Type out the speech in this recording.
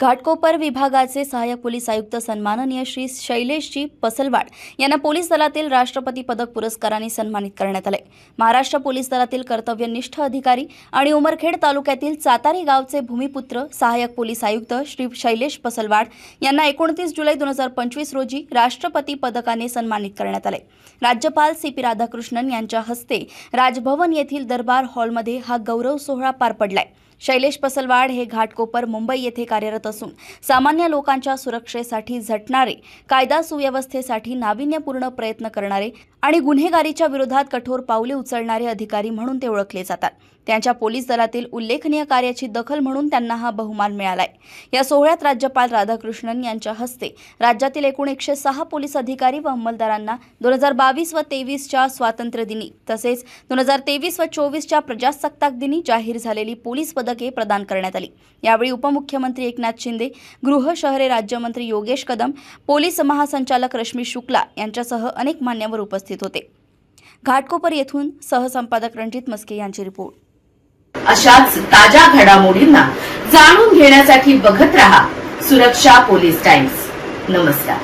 घाटकोपर विभागाचे सहाय्यक पोलीस आयुक्त सन्माननीय श्री शैलेशजी पसलवाड यांना पोलीस दलातील राष्ट्रपती पदक पुरस्काराने सन्मानित करण्यात आले. महाराष्ट्र पोलीस दलातील कर्तव्यनिष्ठ अधिकारी आणि उमरखेड तालुक्यातील चातारी गावचे भूमिपुत्र सहाय्यक पोलीस आयुक्त श्री शैलेश पसलवाड यांना एकोणतीस जुलै दोन हजार पंचवीस रोजी राष्ट्रपती पदकाने सन्मानित करण्यात आले. राज्यपाल सी पी राधाकृष्णन यांच्या हस्ते राजभवन येथील दरबार हॉलमध्ये हा गौरव सोहळा पार पडलाय. शैलेश पसलवाड हे घाटकोपर मुंबई येथे कार्यरत असून सामान्य लोकांच्या सुरक्षेसाठी झटणारे कायदा सुव्यवस्थेसाठी नाविन्यपूर्ण प्रयत्न करणारे आणि गुन्हेगारीच्या विरोधात कठोर पावले उचलणारे अधिकारी म्हणून ते ओळखले जातात. त्यांच्या पोलीस दलातील उल्लेखनीय कार्याची दखल म्हणून त्यांना हा बहुमान मिळालाय. या सोहळ्यात राज्यपाल राधाकृष्णन यांच्या हस्ते राज्यातील एकूण एकशे सहा पोलीस अधिकारी व अंमलदारांना दोन हजार बावीस व तेवीसच्या स्वातंत्र्य दिनी तसेच दोन हजार तेवीस व चोवीसच्या प्रजासत्ताक दिनी जाहीर झालेली पोलीस पदके प्रदान करण्यात आली. यावेळी उपमुख्यमंत्री एकनाथ शिंदे गृह शहरे राज्यमंत्री योगेश कदम पोलीस महासंचालक रश्मी शुक्ला यांच्यासह अनेक मान्यवर उपस्थित होते. घाटकोपर येथून सहसंपादक रणजित मस्के यांची रिपोर्ट. अशाच ताज्या घडामोडींना जाणून घेण्यासाठी बघत रहा सुरक्षा पोलीस टाइम्स. नमस्कार.